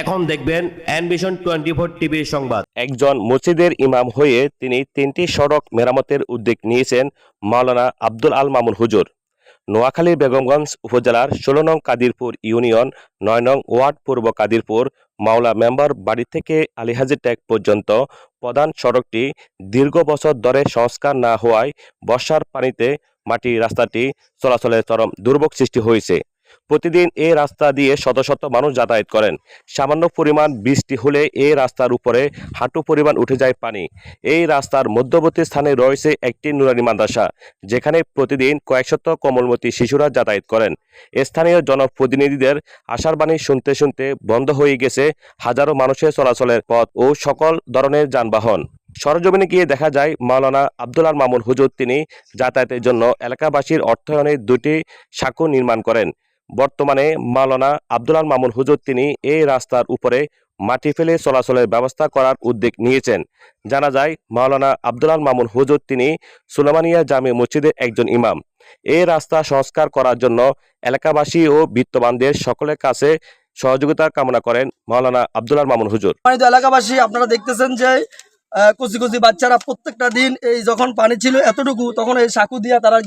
এখন দেখবেন অ্যানভিশন twenty four টিভির সংবাদ। একজন মসজিদের ইমাম হয়ে তিনি তিনটি সড়ক মেরামতের উদ্যোগ নিয়েছেন মাওলানা আব্দুল আল মামুন হুজুর। নোয়াখালী বেগমগঞ্জ উপজেলার ষোলো নং কাদিরপুর ইউনিয়ন, নয় নং ওয়ার্ড পূর্ব কাদিরপুর মাওলা মেম্বার বাড়ি থেকে আলিহাজি ট্যাগ পর্যন্ত প্রধান সড়কটি দীর্ঘ বছর ধরে সংস্কার না হওয়ায় বর্ষার পানিতে মাটি রাস্তাটি চলাচলের চরম দুর্ভোগ সৃষ্টি হয়েছে। প্রতিদিন এই রাস্তা দিয়ে শত শত মানুষ যাতায়াত করেন। সামান্য পরিমাণ বৃষ্টি হলে এই রাস্তার উপরে হাঁটু পরিমাণ উঠে যায় পানি। এই রাস্তার মধ্যবর্তী স্থানে রয়েছে একটি নুরানি মাদ্রাসা, যেখানে প্রতিদিন কয়েকশত কোমলমতি শিশুরা যাতায়াত করেন। স্থানীয় জনপ্রতিনিধিদের আশার বাণী শুনতে শুনতে বন্ধ হয়ে গেছে হাজারো মানুষের চলাচলের পথ ও সকল ধরনের যানবাহন। সরজমিনে গিয়ে দেখা যায়, মাওলানা আব্দুল আল মামুন হুজুর তিনি যাতায়াতের জন্য এলাকাবাসীর অর্থায়নে দুটি সাঁকো নির্মাণ করেন। বর্তমানে মাওলানা আব্দুল আল মামুন হুজুর তিনি এই রাস্তার উপরে মাটি ফেলে চলাচলের ব্যবস্থা করার উদ্যোগ নিয়েছেন। জানা যায়, মাওলানা আল মামুন হুজুর তিনি সুলেমানিয়া জামে মসজিদের একজন ইমাম। এই রাস্তা সংস্কার করার জন্য এলাকাবাসী ও বিত্তবানদের সকলের কাছে সহযোগিতা কামনা করেন মাওলানা আব্দুল আল মামুন হুজুর। এলাকাবাসী, আপনারা দেখতেছেন যে কচি কচি বাচ্চারা প্রত্যেকটা দিন এই যখন পানি ছিল এতটুকু, তখন এই সাঁকু দিয়া তারা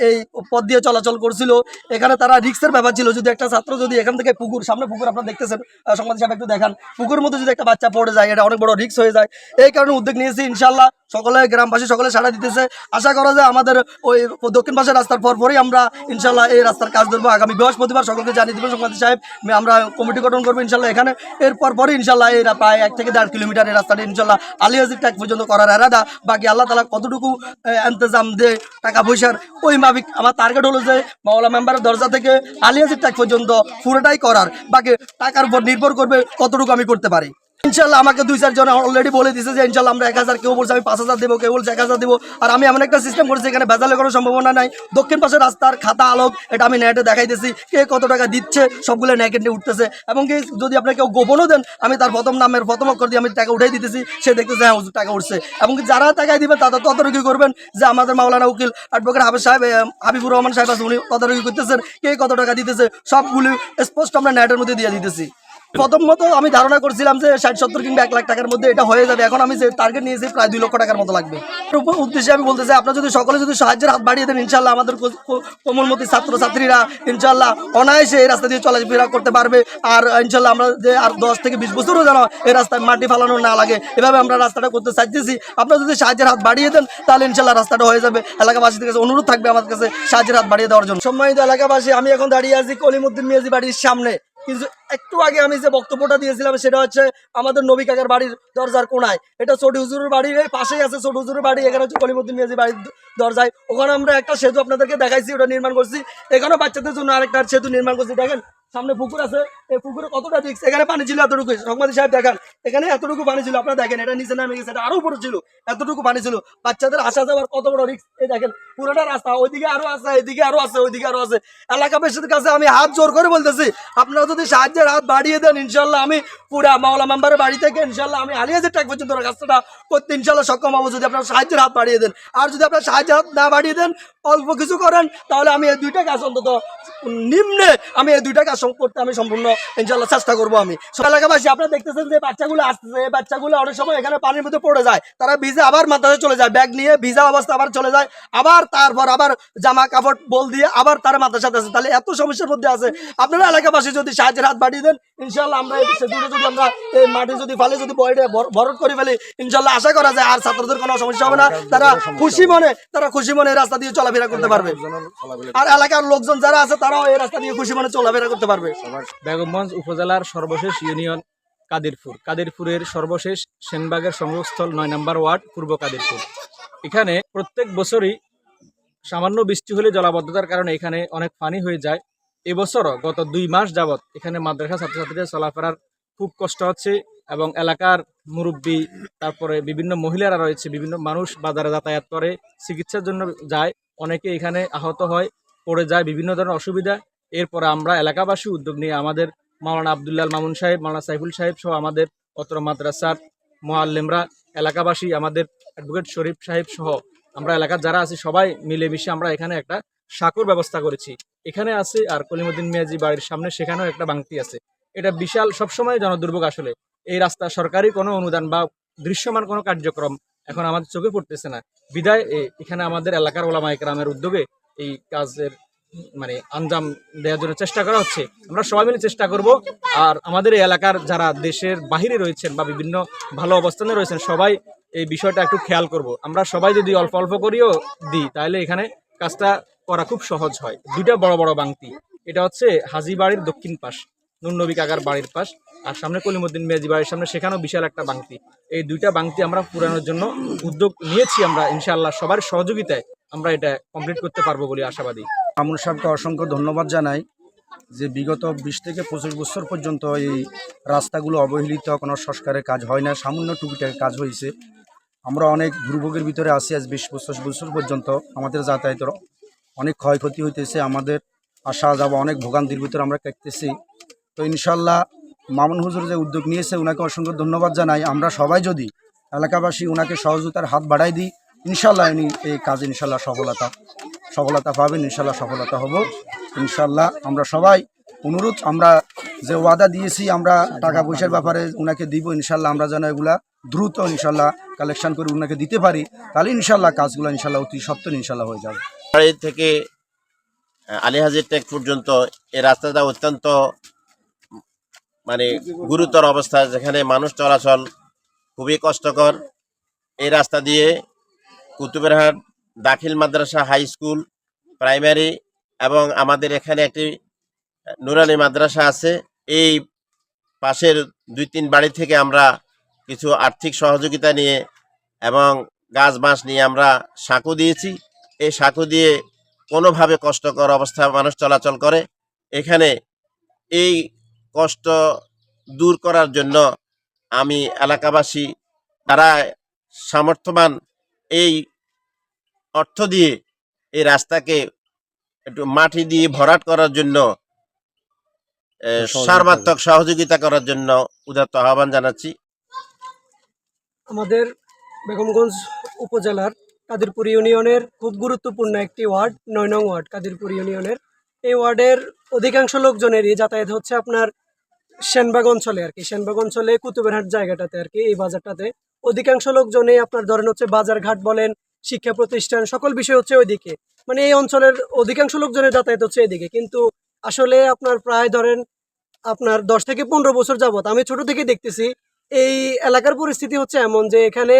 এই পথ দিয়ে চলাচল করছিল। এখানে তারা রিক্সের ব্যাপার ছিল। যদি একটা ছাত্র যদি এখান থেকে পুকুর সামনে পুকুর আপনারা দেখতেছেন সংবাদ সাহেব একটু দেখান। পুকুরের মধ্যে যদি একটা বাচ্চা পড়ে যায় এটা অনেক বড় রিক্স হয়ে যায়। এই কারণে উদ্যোগ নিয়েছি ইনশাল্লাহ সকলে গ্রামবাসী সকলে সাড়া দিতেছে। আশা করা যায় আমাদের ওই দক্ষিণ পাশের রাস্তার পর পরই আমরা ইনশাল্লাহ এই রাস্তার কাজ ধরবো। আগামী বৃহস্পতিবার সকলকে জানিয়ে দেবো সংবাদ সাহেব আমরা কমিটি গঠন করব ইনশাল্লাহ এখানে। এরপর পরে ইনশাল্লাহ এই রা- প্রায় এক থেকে দেড় কিলোমিটার এই রাস্তাটা ইনশাল্লাহ আলিয়াজির ট্যাগ পর্যন্ত করার এরাদা। বাকি আল্লাহ তালা কতটুকু আহ, ইন্তজাম দে টাকা পয়সার ওই আমার টার্গেট হলো যে মাওলা মেম্বারের দরজা থেকে আলিয়াজির ট্যাগ পর্যন্ত পুরোটাই করার। বাকি টাকার উপর নির্ভর করবে কতটুকু আমি করতে পারি। ইনশাল্লাহ আমাকে দুই চারজন অলরেডি বলে দিছে যে ইনশাল্লাহ আমরা এক হাজার কেউ বলছে, আমি পাঁচ হাজার দেবো, কেউ বলছে এক হাজার দেবো। আর আমি এমন একটা সিস্টেম করেছি, এখানে ভেজালের কোনো সম্ভাবনা নাই। দক্ষিণ পাশে রাস্তার খাতা আলোক, এটা আমি নেটে দেখাইতেছি কে কত টাকা দিচ্ছে, সবগুলো নেকেটে উঠতেছে। এবং কি, যদি আপনি কেউ গোপনও দেন, আমি তার প্রথম নামের প্রথম অক্ষর দিয়ে আমি টাকা উঠাই দিতেছি, সে দেখতেছে হ্যাঁ টাকা উঠছে। এবং যারা টাকায় দিবে, তারা তদারকি করবেন যে আমাদের মাওলানা উকিল অ্যাডভোকেট হাবিব সাহেব হাবিবুর রহমান সাহেব আছে, উনি তদারকি করতেছেন, কে কত টাকা দিতেছে, সবগুলো স্পষ্ট আমরা নেটের মধ্যে দিয়ে দিতেছি। প্রথমত আমি ধারণা করছিলাম যে ষাট, সত্তর কিংবা এক লাখ টাকার মধ্যে এটা হয়ে যাবে। এখন আমি যে টার্গেট নিয়েছি, প্রায় দুই লক্ষ টাকার মতো লাগবে। উদ্দেশ্যে আমি বলতে চাই, আপনারা যদি সকলে যদি সাহায্যের হাত বাড়িয়ে দেন ইনশাল্লাহ আমাদের কোমলমতি ছাত্রছাত্রীরা ইনশাল্লাহ অনায়াসে এই রাস্তা দিয়ে চলাফেরা করতে পারবে। আর ইনশাল্লাহ আমরা যে আর দশ থেকে বিশ বছরও যেন এই রাস্তায় মাটি ফালানো না লাগে, এভাবে আমরা রাস্তাটা করতে চাইতেছি। আপনারা যদি সাহায্যের হাত বাড়িয়ে দেন, তাহলে ইনশাল্লাহ রাস্তাটা হয়ে যাবে। এলাকাবাসীদের কাছে অনুরোধ থাকবে আমাদের কাছে সাহায্যের হাত বাড়িয়ে দেওয়ার জন্য। সম্মানিত এলাকাবাসী, আমি এখন দাঁড়িয়ে আছি কলিমুদ্দিন মিয়াজি বাড়ির সামনে। কিন্তু একটু আগে আমি যে বক্তব্যটা দিয়েছিলাম সেটা হচ্ছে আমাদের নবী কাকার বাড়ির দরজার কোনায়। এটা ছোট হুজুরের বাড়ির পাশেই আছে ছোট হুজুরের বাড়ি, এখানে হচ্ছে কলিমুদ্দিন মিয়াজি বাড়ির দরজায়। ওখানে আমরা একটা সেতু আপনাদেরকে দেখাইছি, ওটা নির্মাণ করছি। এখানেও বাচ্চাদের জন্য আরেকটা সেতু নির্মাণ করছি, দেখেন। সামনে পুকুর আছে, এই পুকুরে কতটা রিক্স এখানে পানি ছিল এতটুকু সংবাদী সাহেব দেখেন, এখানে এতটুকু পানি ছিল, আপনারা দেখেন, এটা নিচে নামে গেছে, এটা আরও উপরে ছিল, এতটুকু পানি ছিল। বাচ্চাদের আসা যাওয়ার কত বড় রিক্স এই দেখেন, পুরোটা রাস্তা, ওইদিকে আরও আছে এদিকে আরও আছে, ওইদিকে আরও আছে। এলাকাবাসীর কাছে আমি হাত জোর করে বলতেছি, আপনারা যদি সাহায্যের হাত বাড়িয়ে দেন ইনশাল্লাহ আমি পুরা মাওলা মেম্বারের বাড়ি থেকে ইনশাল্লাহ আমি আলিয়াজের টাক পর্যন্ত রাস্তাটা করতে ইনশাল্লাহ সক্ষম হব যদি আপনারা সাহায্যের হাত বাড়িয়ে দেন। আর যদি আপনারা সাহায্যের হাত না বাড়িয়ে দেন, অল্প কিছু করেন, তাহলে আমি এই দুইটা কাজ অন্তত নিম্নে আমি এই দুইটা কাজ করতে আমি সম্পূর্ণ ইনশাল্লাহ চেষ্টা করব আমি। এলাকাবাসী, আপনারা দেখতেছেন যে বাচ্চাগুলো আসতেছে এই বাচ্চাগুলো অনেক সময় এখানে পানির মধ্যে পড়ে যায়। তারা ভিজে আবার মাথায় চলে যায়, ব্যাগ নিয়ে ভিজা অবস্থা আবার চলে যায়। আবার তারপর আবার জামা, কাপড়, বল দিয়ে আবার তারা মাথার সাথে আছে তাহলে এত সমস্যার মধ্যে আছে। আপনারা এলাকাবাসী যদি সাহায্যের হাত বাড়িয়ে দেন ইনশাল্লাহ আমরা সেতুটা যদি আমরা এই মাটি যদি ফালে যদি বয়ডে ভরট করে ফেলি ইনশাল্লাহ আশা করা যায় আর ছাত্রদের কোনো সমস্যা হবে না। তারা খুশি মনে, তারা খুশি মনে রাস্তা দিয়ে চলাফেরা করতে পারবে। আর এলাকার লোকজন যারা আছে, তারাও এই রাস্তা দিয়ে খুশি মনে চলাফেরা করতে পারবে। বেগমগঞ্জ উপজেলার সর্বশেষ ইউনিয়ন কাদিরপুর। কাদিরপুরের সর্বশেষ সেনবাগের সংযোগস্থল নয় নম্বর ওয়ার্ড পূর্ব কাদিরপুর। এখানে প্রত্যেক বছরই সামান্য বৃষ্টি হলে জলাবদ্ধতার কারণে এখানে অনেক পানি হয়ে যায়। এবছরও গত দুই মাস যাবৎ এখানে মাদ্রাসা ছাত্রছাত্রীদের চলাফেরার খুব কষ্ট হচ্ছে এবং এলাকার মুরব্বী তারপরে বিভিন্ন মহিলারা রয়েছে বিভিন্ন মানুষ বাজারে যাতায়াত করে চিকিৎসার জন্য যায়। অনেকে এখানে আহত হয় পড়ে যায় বিভিন্ন ধরনের অসুবিধা। এরপরে আমরা এলাকাবাসী উদ্যোগ নিয়ে আমাদের মাওলানা আবদুল্লাহ মামুন সাহেব, মাওলানা সাইফুল সাহেব সহ আমাদের অত্র মাদ্রাসার মোয়াল্লেমরা, এলাকাবাসী, আমাদের অ্যাডভোকেট শরীফ সাহেব সহ আমরা এলাকার যারা আছি সবাই মিলেমিশে আমরা এখানে একটা সাঁকুর ব্যবস্থা করেছি। এখানে আছে আর কলিমুদ্দিন মিয়াজি বাড়ির সামনে সেখানেও একটা বাংতি আছে। এটা বিশাল, সবসময় জনদুর্ভোগ আসলে। এই রাস্তা সরকারি কোনো অনুদান বা দৃশ্যমান কোনো কার্যক্রম এখন আমাদের চোখে পড়তেছে না। বিদায় এখানে আমাদের এলাকার ওলামা একরামের উদ্যোগে এই কাজের মানে আঞ্জাম দেওয়ার জন্য চেষ্টা করা হচ্ছে। আমরা সবাই মিলে চেষ্টা করব। আর আমাদের এই এলাকার যারা দেশের বাহিরে রয়েছেন বা বিভিন্ন ভালো অবস্থানে রয়েছেন, সবাই এই বিষয়টা একটু খেয়াল করব। আমরা সবাই যদি অল্প অল্প করেও দিই, তাহলে এখানে কাজটা করা খুব সহজ হয়। দুইটা বড় বড় বাংতি। এটা হচ্ছে হাজি বাড়ির দক্ষিণ পাশ নুননবী কাকার বাড়ির পাশ, আর সামনে কলিমুদ্দিন মেজি বাড়ির সামনে সেখানেও বিশাল একটা বাংতি। এই দুইটা বাংতি আমরা পুরানোর জন্য উদ্যোগ নিয়েছি আমরা, ইনশাআল্লাহ সবার সহযোগিতায় আমরা এটা কমপ্লিট করতে পারব বলে আশাবাদী। আমুল সাহেবকে অসংখ্য ধন্যবাদ জানাই যে বিগত বিশ থেকে পঁচিশ বছর পর্যন্ত এই রাস্তাগুলো অবহেলিত, কোনো সংস্কারের কাজ হয় না, সামান্য টুকিটাকি কাজ হয়েছে। আমরা অনেক দুর্ভোগের ভিতরে আছি আজ বিশ পঁচিশ বছর পর্যন্ত, আমাদের যাতায়াতের অনেক ক্ষয়ক্ষতি হইতেছে, আমাদের আসা যাওয়া অনেক ভোগান্তির ভিতরে আমরা কাটতেছি। তো ইনশাল্লাহ মামুন হুজুর যে উদ্যোগ নিয়েছে ওনাকে অসংখ্য ধন্যবাদ জানাই। আমরা সবাই যদি এলাকাবাসী ওনাকে সহযোগিতার হাত বাড়াই দিই, ইনশাল্লাহ উনি এই কাজ ইনশাল্লাহ সফলতা। সফলতা পাবেন ইনশাল্লাহ সফলতা হব। ইনশাল্লাহ আমরা সবাই অনুরোধ, আমরা যে ওয়াদা দিয়েছি, আমরা টাকা পয়সার ব্যাপারে ওনাকে দিব ইনশাল্লাহ আমরা যেন এগুলা দ্রুত ইনশাল্লাহ কালেকশন করে ওনাকে দিতে পারি, তাহলে ইনশাল্লাহ কাজগুলো ইনশাল্লাহ অতি সত্তর ইনশাল্লাহ হয়ে যাবে। থেকে আলিহাজির টেক পর্যন্ত এই রাস্তাটা অত্যন্ত মানে গুরুতর অবস্থা, যেখানে মানুষ চলাচল খুবই কষ্টকর। এই রাস্তা দিয়ে কুতুবেরহাট দাখিল মাদ্রাসা হাই স্কুল, প্রাইমারি এবং আমাদের এখানে একটি নুরানি মাদ্রাসা আছে। এই পাশের দুই তিন বাড়ি থেকে আমরা কিছু আর্থিক সহযোগিতা নিয়ে এবং গাছ বাঁশ নিয়ে আমরা সাঁকো দিয়েছি। এই সাঁকো দিয়ে কোনোভাবে কষ্টকর অবস্থা মানুষ চলাচল করে। এখানে এই কষ্ট দূর করার জন্য আমি এলাকাবাসী তারা সামর্থ্যবান এই অর্থ দিয়ে এই রাস্তাকে একটু মাটি দিয়ে ভরাট করার জন্য সর্বাত্মক সহযোগিতা করার জন্য উদাত্ত আহ্বান জানাচ্ছি। আমাদের বেগমগঞ্জ উপজেলার কাদিরপুর ইউনিয়নের খুব গুরুত্বপূর্ণ একটি ওয়ার্ড নয় নং ওয়ার্ড কাদিরপুর ইউনিয়নের। এই ওয়ার্ডের অধিকাংশ লোকজনেরই যাতায়াত হচ্ছে আপনার সেনবাগ অঞ্চলে আর কি। সেনবাগ অঞ্চলে কুতুবেরহাট জায়গাটাতে আর কি এই বাজারটাতে। অধিকাংশ লোকজনেই আপনার ধরেন হচ্ছে বাজারঘাট বলেন শিক্ষা প্রতিষ্ঠান, সকল বিষয় হচ্ছে ওইদিকে। মানে এই অঞ্চলের অধিকাংশ লোকজনের যাতায়াত হচ্ছে এদিকে। কিন্তু আসলে আপনার প্রায় ধরেন আপনার দশ থেকে পনেরো বছর যাবত আমি ছোট থেকে দেখতেছি, এই এলাকার পরিস্থিতি হচ্ছে এমন যে এখানে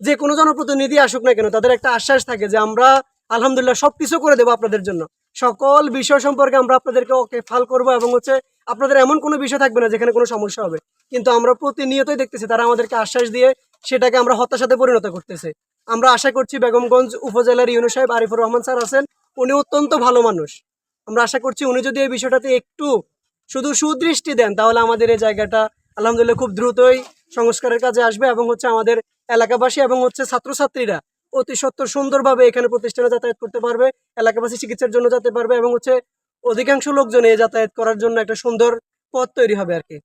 যে কোনো জনপ্রতিনিধি আসুক না কেন, তাদের একটা আশ্বাস থাকে যে আমরা আলহামদুলিল্লাহ সব কিছু করে দেবো আপনাদের জন্য। সকল বিষয় সম্পর্কে আমরা আপনাদেরকে ওকে ফাল করব এবং হচ্ছে আপনাদের এমন কোনো বিষয় থাকবে না যেখানে কোনো সমস্যা হবে। কিন্তু আমরা প্রতিনিয়তই দেখতেছি, তারা আমাদেরকে আশ্বাস দিয়ে সেটাকে আমরা হতাশাতে পরিণত করতেছে। আমরা আশা করছি বেগমগঞ্জ উপজেলার ইউনু সাহেব আরিফুর রহমান স্যার আছেন। উনি অত্যন্ত ভালো মানুষ। আমরা আশা করছি উনি যদি এই বিষয়টাতে একটু শুধু সুদৃষ্টি দেন, তাহলে আমাদের এই জায়গাটা আলহামদুলিল্লাহ খুব দ্রুতই সংস্কারের কাজে আসবে এবং হচ্ছে আমাদের এলাকাবাসী এবং হচ্ছে ছাত্রছাত্রীরা অতি সত্তর সুন্দরভাবে এখানে প্রতিষ্ঠানে যাতায়াত করতে পারবে, এলাকাবাসী চিকিৎসার জন্য যেতে পারবে এবং হচ্ছে অধিকাংশ লোকজন এই যাতায়াত করার জন্য একটা সুন্দর পথ তৈরি হবে আর কি।